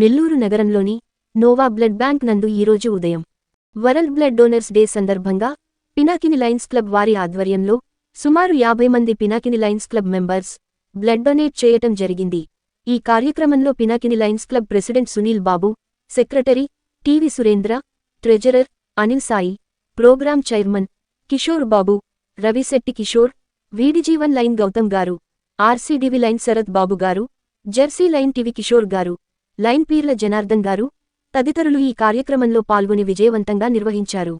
నెల్లూరు నగరంలోని Noah blood bank నందు ఈరోజు ఉదయం. వరల్డ్ బ్లడ్ డోనర్స్ డే సందర్భంగా పినాకిని లయన్స్ క్లబ్ వారి ఆధ్వర్యంలో సుమారు యాభై మంది Pinakini lions club members blood donate చేయటం జరిగింది. ఈ కార్యక్రమంలో Pinakini lions club president Sunil Babu secretary TV Surendra treasurer Anil Sai program chairman Kishore Babu Ravishetty Kishore వీడిజీవన్ line Gautam గారు ఆర్సీడివి లైన్ శరత్ బాబు గారు జెర్సీ లైన్ టివి కిషోర్ గారు. లైన్ పీర్ల జనార్దన్ గారు తదితరులు ఈ కార్యక్రమంలో పాల్గొని విజయవంతంగా నిర్వహించారు.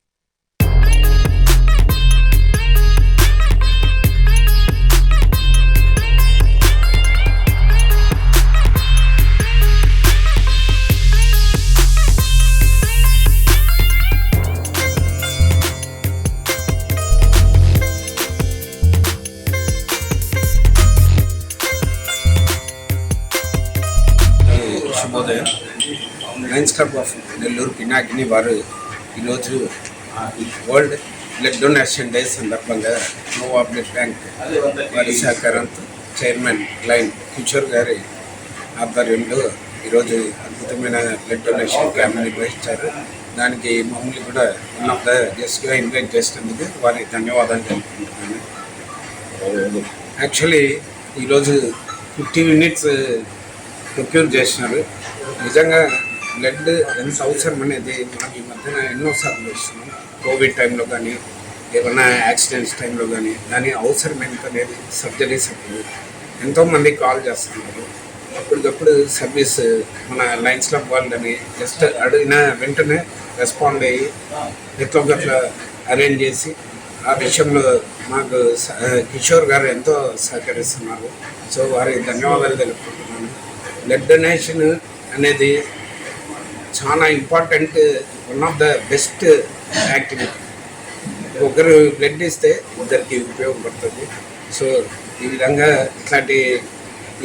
Lions club of Nellore Pinakini వారు ఈరోజు వరల్డ్ బ్లడ్ డొనేషన్ డే సందర్భంగా నోవా బ్లడ్ బ్యాంక్ వారి సహకారంతో చైర్మన్ లైన్ కిషోర్ గారి ఆధ్వర్యంలో ఈరోజు అద్భుతమైన బ్లడ్ డొనేషన్ క్యాంప్ నిర్వహించారు. దానికి మమ్మల్ని కూడా వన్ ఆఫ్ ద గెస్ట్గా ఇన్వైట్ చేసినందుకు వారికి ధన్యవాదాలు తెలుపుకుంటున్నాను. యాక్చువల్లీ ఈరోజు ఫిఫ్టీ మినిట్స్ ప్రొక్యూర్ చేసినారు. నిజంగా బ్లడ్ ఎంత అవసరం అనేది మనం ఈ మధ్యన ఎన్నోసార్లు చూస్తున్నాం. కోవిడ్ టైంలో కానీ ఏమైనా యాక్సిడెంట్స్ టైంలో కానీ దాని అవసరం ఎంత అనేది సర్జరీస్ అప్పుడు ఎంతోమంది కాల్ చేస్తున్నారు. అప్పటికప్పుడు సర్వీస్ మన లైన్స్ క్లబ్ వాళ్ళని జస్ట్ అడిగిన వెంటనే రెస్పాండ్ అయ్యి ఎట్లా గట్లా అరేంజ్ చేసి ఆ విషయంలో మాకు కిషోర్ గారు ఎంతో సహకరిస్తున్నారు. సో వారికి ధన్యవాదాలు తెలుపుకుంటున్నాను. బ్లడ్ డొనేషన్ అనేది చాలా important one of the best activity ఒకరు బ్లడ్ ఇస్తే ఇద్దరికి ఉపయోగపడుతుంది. సో ఈ విధంగా ఇట్లాంటి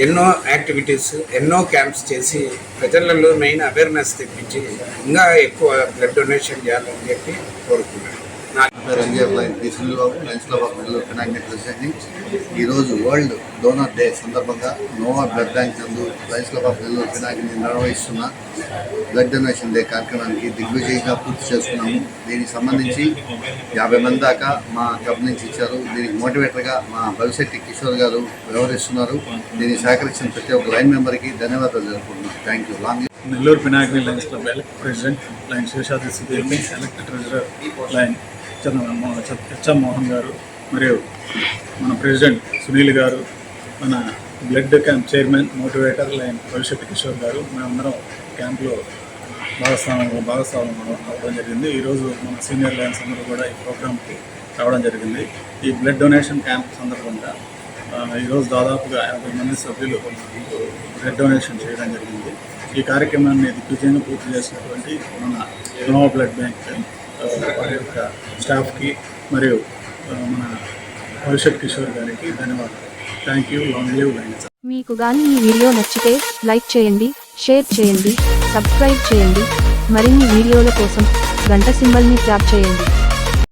ఎన్నో యాక్టివిటీస్ ఎన్నో క్యాంప్స్ చేసి ప్రజలలో మెయిన్ అవేర్నెస్ తెప్పించి ఇంకా ఎక్కువ బ్లడ్ డొనేషన్ చేయాలని చెప్పి కోరుకున్నాను ఈరోజు వరల్డ్ డోనర్ డే సందర్భంగా నోవా బ్లడ్ బ్యాంక్ నందు lions club of Nellore Pinakini నిర్వహిస్తున్న బ్లడ్ డొనేషన్ డే కార్యక్రమానికి దిగ్విజయంగా పూర్తి చేసుకున్నాము. దీనికి సంబంధించి యాభై మంది దాకా మా క్లబ్ నుంచి ఇచ్చారు దీనికి మోటివేటర్గా మా భవిష్యత్తు కిషోర్ గారు వ్యవహరిస్తున్నారు. దీనికి సహకరించిన ప్రతి ఒక్క లైన్ మెంబర్కి ధన్యవాదాలు జరుపుకుంటున్నాను thank you long Nellore Pinakini lions club elect president lion Seshadri సుధీర్ని elect treasurer line HM Mohan గారు మరియు మన ప్రెసిడెంట్ సునీల్ గారు మన blood camp chairman motivator lion Bhavishyat Kishore గారు మేమందరం క్యాంప్లో భాగస్వామ్యంలో భాగస్వామ్యం అవ్వడం జరిగింది. ఈరోజు మన సీనియర్ లైన్స్ అందరూ కూడా ఈ ప్రోగ్రామ్కి రావడం జరిగింది. ఈ బ్లడ్ డొనేషన్ క్యాంప్ సందర్భంగా ఈరోజు దాదాపుగా యాభై మంది సభ్యులు బ్లడ్ డొనేషన్ చేయడం జరిగింది. ఈ కార్యక్రమాన్ని దిగ్విజయంగా పూర్తి చేసినటువంటి మన నోవా బ్లడ్ బ్యాంక్ వారి యొక్క స్టాఫ్కి మరియు మన భవిష్యత్ కిషోర్ గారికి ధన్యవాదాలు. Thank you long live lions మీకు గాని ఈ వీడియో నచ్చితే లైక్ చేయండి షేర్ చేయండి సబ్స్క్రైబ్ చేయండి. మరిన్ని వీడియోల కోసం గంట సింబల్ని ట్యాప్ చేయండి.